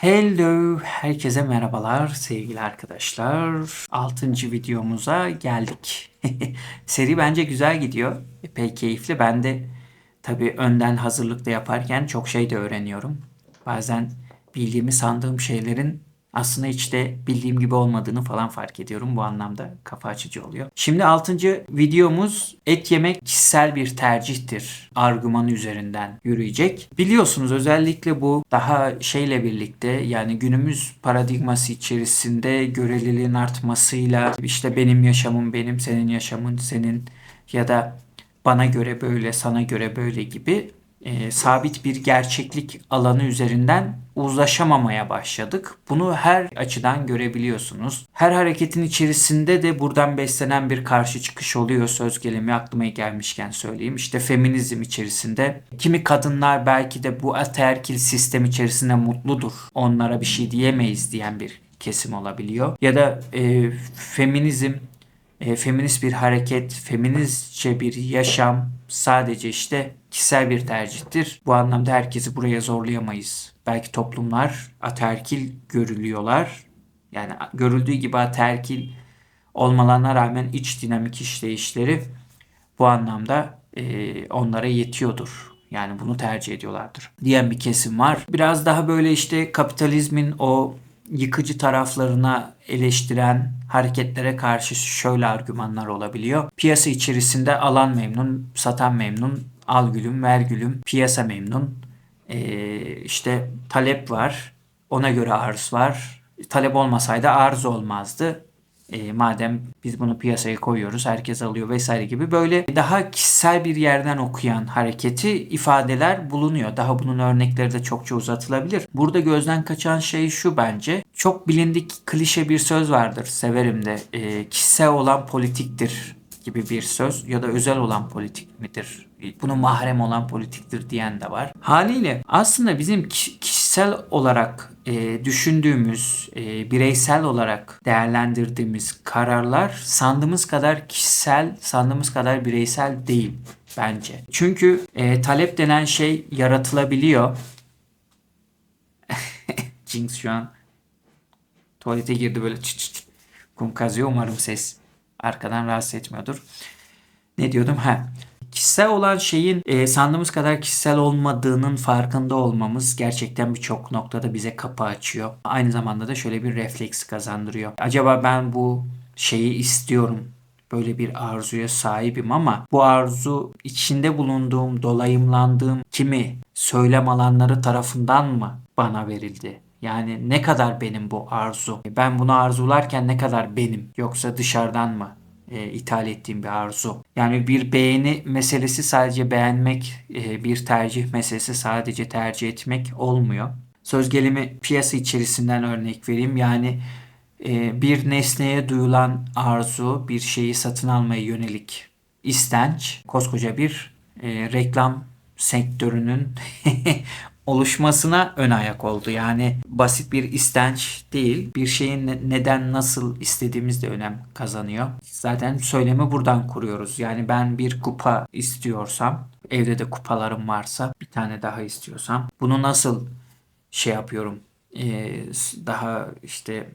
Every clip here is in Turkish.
Hello, herkese merhabalar sevgili arkadaşlar. 6. videomuza geldik. Seri bence güzel gidiyor. Epey keyifli. Ben de tabii önden hazırlıkta yaparken çok şey de öğreniyorum. Bazen bildiğimi sandığım şeylerin aslında hiç de bildiğim gibi olmadığını falan fark ediyorum. Bu anlamda kafa açıcı oluyor. Şimdi 6. videomuz et yemek kişisel bir tercihtir argümanı üzerinden yürüyecek. Biliyorsunuz özellikle bu daha şeyle birlikte yani günümüz paradigması içerisinde göreliliğin artmasıyla işte benim yaşamım benim, senin yaşamın senin ya da bana göre böyle, sana göre böyle gibi e, sabit bir gerçeklik alanı üzerinden uzlaşamamaya başladık. Bunu her açıdan görebiliyorsunuz. Her hareketin içerisinde de buradan beslenen bir karşı çıkış oluyor. Söz gelimi aklıma gelmişken söyleyeyim. İşte feminizm içerisinde kimi kadınlar belki de bu ataerkil sistem içerisinde mutludur. Onlara bir şey diyemeyiz diyen bir kesim olabiliyor. Ya da e, feminizm e, feminist bir hareket, feministçe bir yaşam sadece işte kişisel bir tercihtir. Bu anlamda herkesi buraya zorlayamayız. Belki toplumlar ataerkil görülüyorlar. Yani görüldüğü gibi ataerkil olmalarına rağmen iç dinamik işleyişleri bu anlamda e, onlara yetiyordur. Yani bunu tercih ediyorlardır diyen bir kesim var. Biraz daha böyle işte kapitalizmin o yıkıcı taraflarına eleştiren hareketlere karşı şöyle argümanlar olabiliyor. Piyasa içerisinde alan memnun, satan memnun, al gülüm, ver gülüm, piyasa memnun. Ee, işte talep var, ona göre arz var. Talep olmasaydı arz olmazdı. E, madem biz bunu piyasaya koyuyoruz, herkes alıyor vesaire gibi böyle daha kişisel bir yerden okuyan hareketi ifadeler bulunuyor. Daha bunun örnekleri de çokça uzatılabilir. Burada gözden kaçan şey şu bence. Çok bilindik klişe bir söz vardır. Severim de. E, kişisel olan politiktir gibi bir söz ya da özel olan politik midir? Bunu mahrem olan politiktir diyen de var. Haliyle aslında bizim kişisel olarak e, düşündüğümüz, e, bireysel olarak değerlendirdiğimiz kararlar sandığımız kadar kişisel, sandığımız kadar bireysel değil bence. Çünkü e, talep denen şey yaratılabiliyor. Jinx şu an tuvalete girdi böyle çıt çıt. Kum kazıyor umarım ses arkadan rahatsız etmiyordur. Ne diyordum? Ha. Kişisel olan şeyin e, sandığımız kadar kişisel olmadığının farkında olmamız gerçekten birçok noktada bize kapı açıyor. Aynı zamanda da şöyle bir refleks kazandırıyor. Acaba ben bu şeyi istiyorum böyle bir arzuya sahibim ama bu arzu içinde bulunduğum, dolayımlandığım kimi söylem alanları tarafından mı bana verildi? Yani ne kadar benim bu arzu? Ben bunu arzularken ne kadar benim? Yoksa dışarıdan mı e, ithal ettiğim bir arzu? Yani bir beğeni meselesi sadece beğenmek, e, bir tercih meselesi sadece tercih etmek olmuyor. Söz gelimi piyasa içerisinden örnek vereyim. Yani e, bir nesneye duyulan arzu, bir şeyi satın almaya yönelik istenç, koskoca bir e, reklam sektörünün oluşmasına ön ayak oldu. Yani basit bir istenç değil, bir şeyin neden nasıl istediğimiz de önem kazanıyor. Zaten söylemi buradan kuruyoruz. Yani ben bir kupa istiyorsam, evde de kupalarım varsa bir tane daha istiyorsam bunu nasıl şey yapıyorum? Ee, daha işte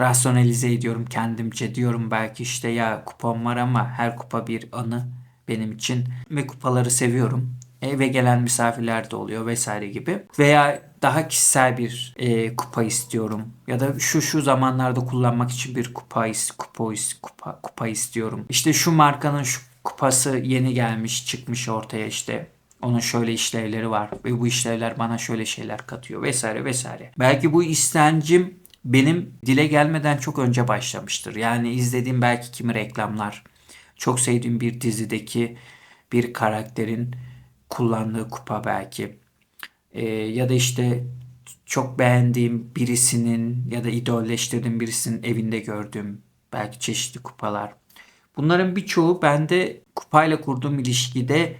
rasyonalize ediyorum kendimce diyorum belki işte ya kupam var ama her kupa bir anı benim için ve kupaları seviyorum eve gelen misafirler de oluyor vesaire gibi. Veya daha kişisel bir e, kupa istiyorum ya da şu şu zamanlarda kullanmak için bir kupa kupa kupa kupa istiyorum. İşte şu markanın şu kupası yeni gelmiş, çıkmış ortaya işte. Onun şöyle işlevleri var ve bu işlevler bana şöyle şeyler katıyor vesaire vesaire. Belki bu istencim benim dile gelmeden çok önce başlamıştır. Yani izlediğim belki kimi reklamlar, çok sevdiğim bir dizideki bir karakterin kullandığı kupa belki. E, ya da işte çok beğendiğim birisinin ya da idolleştirdiğim birisinin evinde gördüğüm belki çeşitli kupalar. Bunların birçoğu bende kupayla kurduğum ilişkide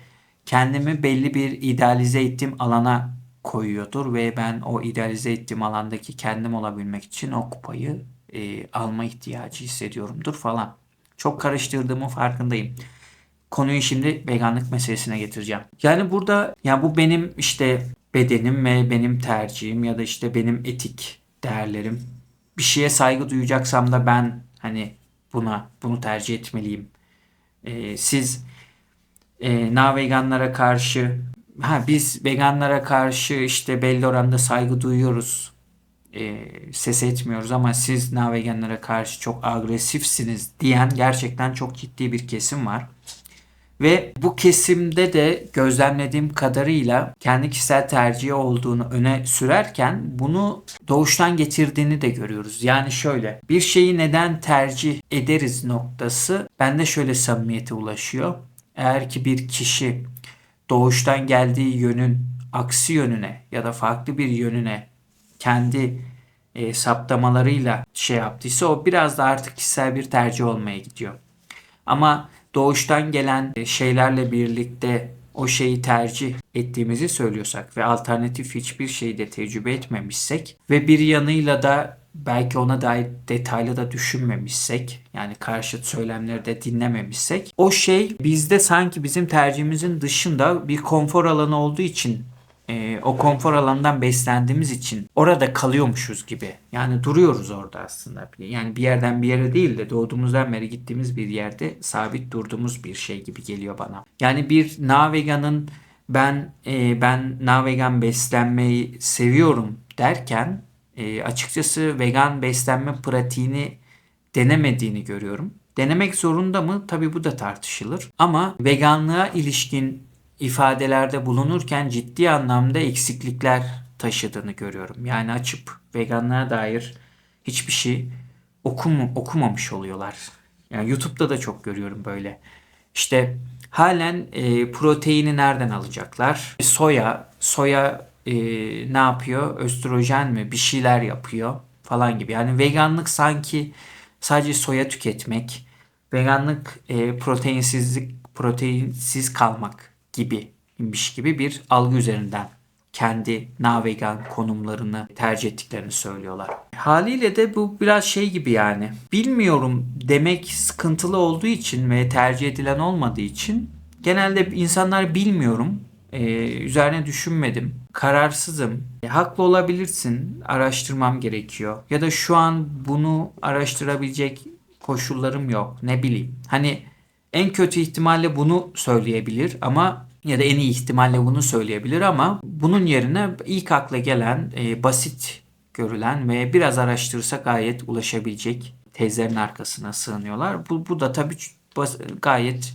kendimi belli bir idealize ettiğim alana koyuyordur ve ben o idealize ettiğim alandaki kendim olabilmek için o kupayı e, alma ihtiyacı hissediyorumdur falan. Çok karıştırdığımın farkındayım konuyu şimdi veganlık meselesine getireceğim. Yani burada yani bu benim işte bedenim ve benim tercihim ya da işte benim etik değerlerim. Bir şeye saygı duyacaksam da ben hani buna bunu tercih etmeliyim. Ee, siz e, na veganlara karşı ha biz veganlara karşı işte belli oranda saygı duyuyoruz. E, ses etmiyoruz ama siz na karşı çok agresifsiniz diyen gerçekten çok ciddi bir kesim var. Ve bu kesimde de gözlemlediğim kadarıyla kendi kişisel tercihi olduğunu öne sürerken bunu doğuştan getirdiğini de görüyoruz. Yani şöyle bir şeyi neden tercih ederiz noktası bende şöyle samimiyete ulaşıyor. Eğer ki bir kişi doğuştan geldiği yönün aksi yönüne ya da farklı bir yönüne kendi e, saptamalarıyla şey yaptıysa o biraz da artık kişisel bir tercih olmaya gidiyor. Ama doğuştan gelen e, şeylerle birlikte o şeyi tercih ettiğimizi söylüyorsak ve alternatif hiçbir şeyi de tecrübe etmemişsek ve bir yanıyla da belki ona dair detaylı da düşünmemişsek yani karşıt söylemleri de dinlememişsek o şey bizde sanki bizim tercihimizin dışında bir konfor alanı olduğu için e, o konfor alanından beslendiğimiz için orada kalıyormuşuz gibi. Yani duruyoruz orada aslında. Yani bir yerden bir yere değil de doğduğumuzdan beri gittiğimiz bir yerde sabit durduğumuz bir şey gibi geliyor bana. Yani bir naveganın ben e, ben navegan beslenmeyi seviyorum derken e, açıkçası vegan beslenme pratiğini denemediğini görüyorum. Denemek zorunda mı? Tabii bu da tartışılır. Ama veganlığa ilişkin ifadelerde bulunurken ciddi anlamda eksiklikler taşıdığını görüyorum. Yani açıp veganlığa dair hiçbir şey okum, okumamış oluyorlar. Yani YouTube'da da çok görüyorum böyle. İşte halen e, proteini nereden alacaklar? Soya, soya e, ne yapıyor? Östrojen mi? Bir şeyler yapıyor falan gibi. Yani veganlık sanki sadece soya tüketmek, veganlık e, proteinsizlik, proteinsiz kalmak gibiymiş gibi bir algı üzerinden kendi navegan konumlarını tercih ettiklerini söylüyorlar. Haliyle de bu biraz şey gibi yani. Bilmiyorum demek sıkıntılı olduğu için ve tercih edilen olmadığı için genelde insanlar bilmiyorum ee, üzerine düşünmedim. Kararsızım. E, haklı olabilirsin. Araştırmam gerekiyor. Ya da şu an bunu araştırabilecek koşullarım yok. Ne bileyim. Hani en kötü ihtimalle bunu söyleyebilir ama ya da en iyi ihtimalle bunu söyleyebilir ama bunun yerine ilk akla gelen e, basit görülen ve biraz araştırırsa gayet ulaşabilecek tezlerin arkasına sığınıyorlar. Bu, bu da tabii gayet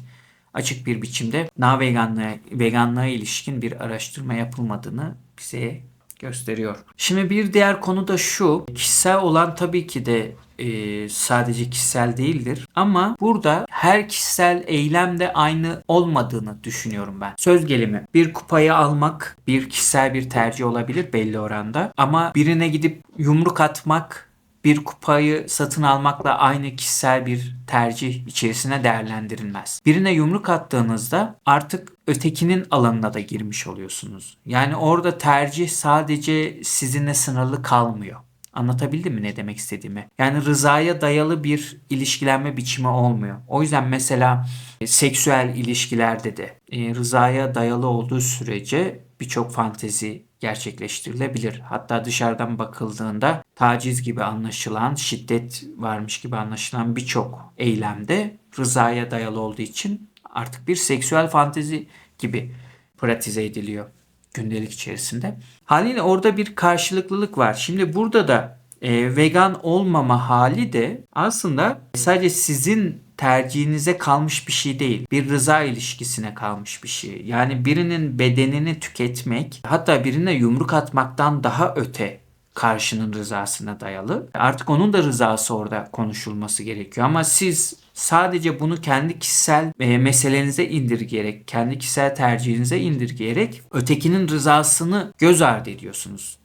açık bir biçimde na veganlığa, veganlığa ilişkin bir araştırma yapılmadığını bize gösteriyor. Şimdi bir diğer konu da şu. Kişisel olan tabii ki de e, sadece kişisel değildir. Ama burada her kişisel eylem de aynı olmadığını düşünüyorum ben. Söz gelimi bir kupayı almak bir kişisel bir tercih olabilir belli oranda. Ama birine gidip yumruk atmak bir kupayı satın almakla aynı kişisel bir tercih içerisine değerlendirilmez. Birine yumruk attığınızda artık ötekinin alanına da girmiş oluyorsunuz. Yani orada tercih sadece sizinle sınırlı kalmıyor. Anlatabildim mi ne demek istediğimi? Yani rızaya dayalı bir ilişkilenme biçimi olmuyor. O yüzden mesela e, seksüel ilişkilerde de e, rızaya dayalı olduğu sürece birçok fantezi gerçekleştirilebilir. Hatta dışarıdan bakıldığında taciz gibi anlaşılan, şiddet varmış gibi anlaşılan birçok eylemde rızaya dayalı olduğu için artık bir seksüel fantezi gibi pratize ediliyor gündelik içerisinde. Haliyle orada bir karşılıklılık var. Şimdi burada da e, vegan olmama hali de aslında sadece sizin tercihinize kalmış bir şey değil. Bir rıza ilişkisine kalmış bir şey. Yani birinin bedenini tüketmek hatta birine yumruk atmaktan daha öte karşının rızasına dayalı. Artık onun da rızası orada konuşulması gerekiyor. Ama siz sadece bunu kendi kişisel e, meselenize indirgeyerek, kendi kişisel tercihinize indirgeyerek ötekinin rızasını göz ardı ediyorsunuz.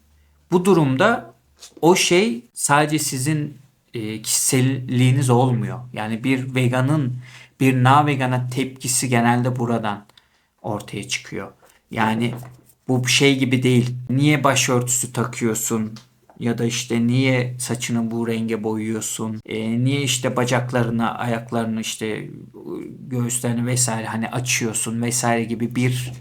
Bu durumda o şey sadece sizin e, kişiselliğiniz olmuyor. Yani bir veganın bir na vegana tepkisi genelde buradan ortaya çıkıyor. Yani bu şey gibi değil. Niye başörtüsü takıyorsun? Ya da işte niye saçını bu renge boyuyorsun? E, niye işte bacaklarını, ayaklarını işte göğüslerini vesaire hani açıyorsun vesaire gibi bir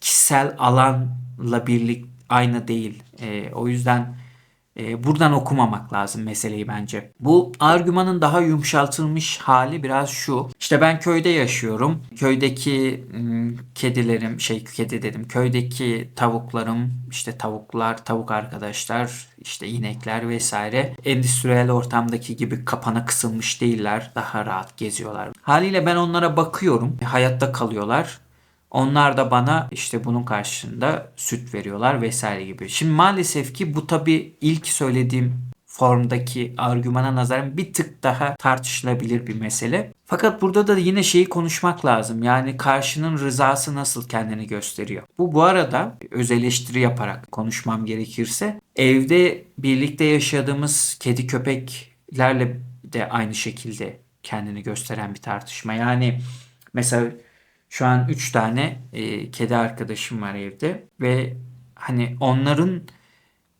kişisel alanla birlik aynı değil. E, o yüzden e, buradan okumamak lazım meseleyi bence. Bu argümanın daha yumuşaltılmış hali biraz şu. İşte ben köyde yaşıyorum. Köydeki m, kedilerim, şey kedi dedim. Köydeki tavuklarım, işte tavuklar, tavuk arkadaşlar, işte inekler vesaire endüstriyel ortamdaki gibi kapana kısılmış değiller. Daha rahat geziyorlar. Haliyle ben onlara bakıyorum. Hayatta kalıyorlar. Onlar da bana işte bunun karşılığında süt veriyorlar vesaire gibi. Şimdi maalesef ki bu tabi ilk söylediğim formdaki argümana nazaran bir tık daha tartışılabilir bir mesele. Fakat burada da yine şeyi konuşmak lazım. Yani karşının rızası nasıl kendini gösteriyor. Bu bu arada öz eleştiri yaparak konuşmam gerekirse evde birlikte yaşadığımız kedi köpeklerle de aynı şekilde kendini gösteren bir tartışma. Yani mesela şu an 3 tane e, kedi arkadaşım var evde ve hani onların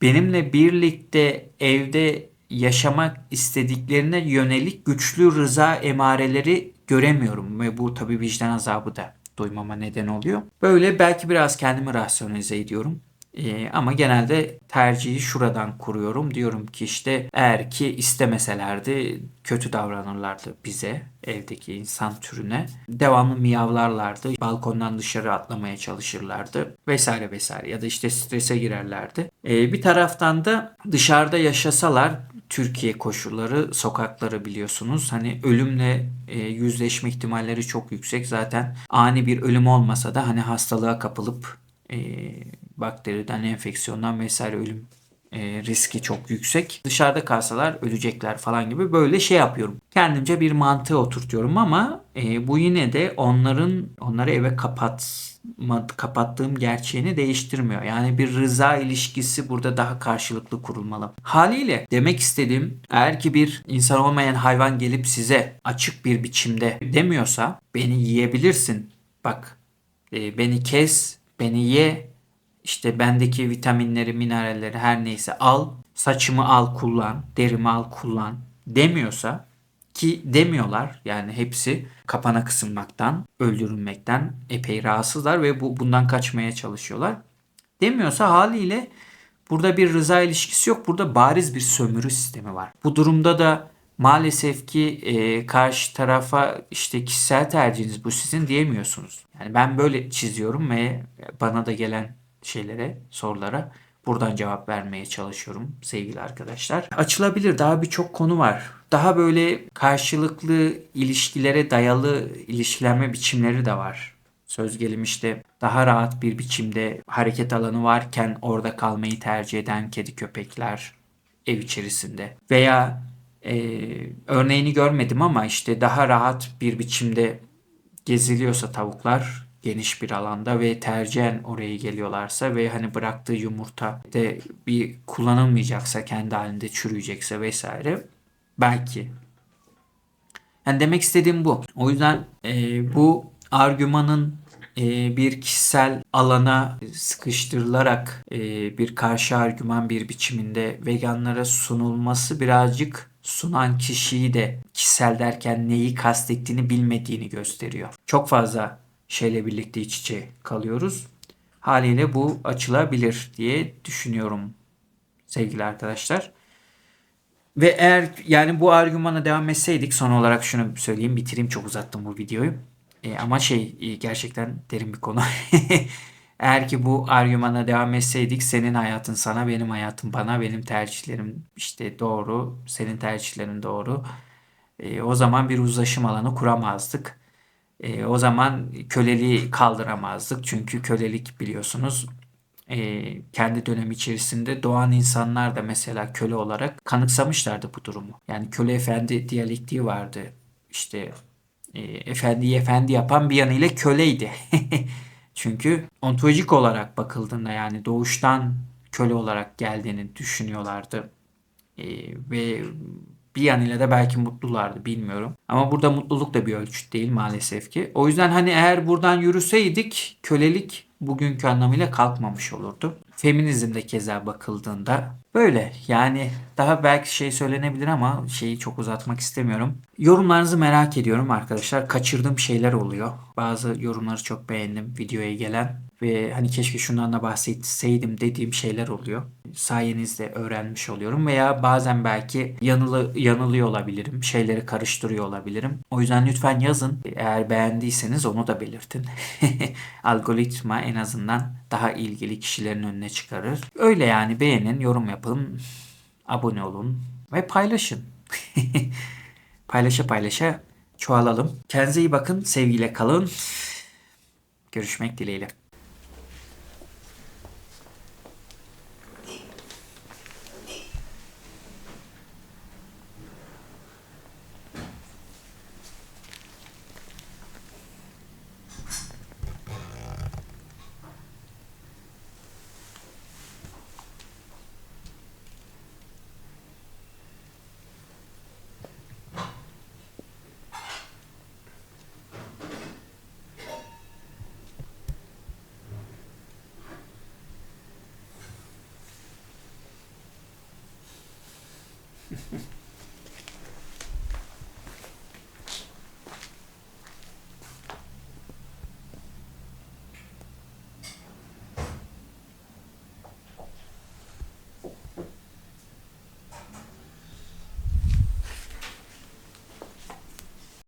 benimle birlikte evde yaşamak istediklerine yönelik güçlü rıza emareleri göremiyorum ve bu tabii vicdan azabı da duymama neden oluyor. Böyle belki biraz kendimi rasyonalize ediyorum. Ee, ama genelde tercihi şuradan kuruyorum. Diyorum ki işte eğer ki istemeselerdi kötü davranırlardı bize, evdeki insan türüne. Devamlı miyavlarlardı, balkondan dışarı atlamaya çalışırlardı vesaire vesaire ya da işte strese girerlerdi. Ee, bir taraftan da dışarıda yaşasalar Türkiye koşulları, sokakları biliyorsunuz. Hani ölümle e, yüzleşme ihtimalleri çok yüksek. Zaten ani bir ölüm olmasa da hani hastalığa kapılıp e, bakteriden, enfeksiyondan vesaire ölüm e, riski çok yüksek. Dışarıda kalsalar ölecekler falan gibi böyle şey yapıyorum. Kendimce bir mantığı oturtuyorum ama e, bu yine de onların onları eve kapat kapattığım gerçeğini değiştirmiyor. Yani bir rıza ilişkisi burada daha karşılıklı kurulmalı. Haliyle demek istediğim eğer ki bir insan olmayan hayvan gelip size açık bir biçimde demiyorsa beni yiyebilirsin. Bak e, beni kes, beni ye, işte bendeki vitaminleri, mineralleri her neyse al, saçımı al kullan, derimi al kullan demiyorsa ki demiyorlar yani hepsi kapana kısılmaktan, öldürülmekten epey rahatsızlar ve bu bundan kaçmaya çalışıyorlar. Demiyorsa haliyle burada bir rıza ilişkisi yok. Burada bariz bir sömürü sistemi var. Bu durumda da maalesef ki e, karşı tarafa işte kişisel tercihiniz bu sizin diyemiyorsunuz. Yani ben böyle çiziyorum ve bana da gelen şeylere, sorulara buradan cevap vermeye çalışıyorum sevgili arkadaşlar. Açılabilir daha birçok konu var. Daha böyle karşılıklı ilişkilere dayalı ilişkilenme biçimleri de var. Söz gelimi işte daha rahat bir biçimde hareket alanı varken orada kalmayı tercih eden kedi köpekler ev içerisinde. Veya e, örneğini görmedim ama işte daha rahat bir biçimde geziliyorsa tavuklar geniş bir alanda ve tercihen oraya geliyorlarsa ve hani bıraktığı yumurta de bir kullanılmayacaksa kendi halinde çürüyecekse vesaire belki. Yani demek istediğim bu. O yüzden e, bu argümanın e, bir kişisel alana sıkıştırılarak e, bir karşı argüman bir biçiminde veganlara sunulması birazcık sunan kişiyi de kişisel derken neyi kastettiğini bilmediğini gösteriyor. Çok fazla şeyle birlikte iç içe kalıyoruz. Haliyle bu açılabilir diye düşünüyorum sevgili arkadaşlar. Ve eğer yani bu argümana devam etseydik son olarak şunu söyleyeyim bitireyim çok uzattım bu videoyu. E, ama şey e, gerçekten derin bir konu. eğer ki bu argümana devam etseydik senin hayatın sana benim hayatım bana benim tercihlerim işte doğru senin tercihlerin doğru. E, o zaman bir uzlaşım alanı kuramazdık. E, o zaman köleliği kaldıramazdık. Çünkü kölelik biliyorsunuz e, kendi dönemi içerisinde doğan insanlar da mesela köle olarak kanıksamışlardı bu durumu. Yani köle efendi diyalektiği vardı. İşte e, efendiyi efendi yapan bir yanıyla köleydi. Çünkü ontolojik olarak bakıldığında yani doğuştan köle olarak geldiğini düşünüyorlardı. E, ve bir yanıyla da belki mutlulardı bilmiyorum. Ama burada mutluluk da bir ölçüt değil maalesef ki. O yüzden hani eğer buradan yürüseydik kölelik bugünkü anlamıyla kalkmamış olurdu. Feminizm de keza bakıldığında böyle. Yani daha belki şey söylenebilir ama şeyi çok uzatmak istemiyorum. Yorumlarınızı merak ediyorum arkadaşlar. Kaçırdığım şeyler oluyor. Bazı yorumları çok beğendim videoya gelen. Ve hani keşke şundan da bahsetseydim dediğim şeyler oluyor. Sayenizde öğrenmiş oluyorum veya bazen belki yanılı, yanılıyor olabilirim. Şeyleri karıştırıyor olabilirim. O yüzden lütfen yazın. Eğer beğendiyseniz onu da belirtin. Algoritma en azından daha ilgili kişilerin önüne çıkarır. Öyle yani beğenin, yorum yapın, abone olun ve paylaşın. paylaşa paylaşa çoğalalım. Kendinize iyi bakın, sevgiyle kalın. Görüşmek dileğiyle.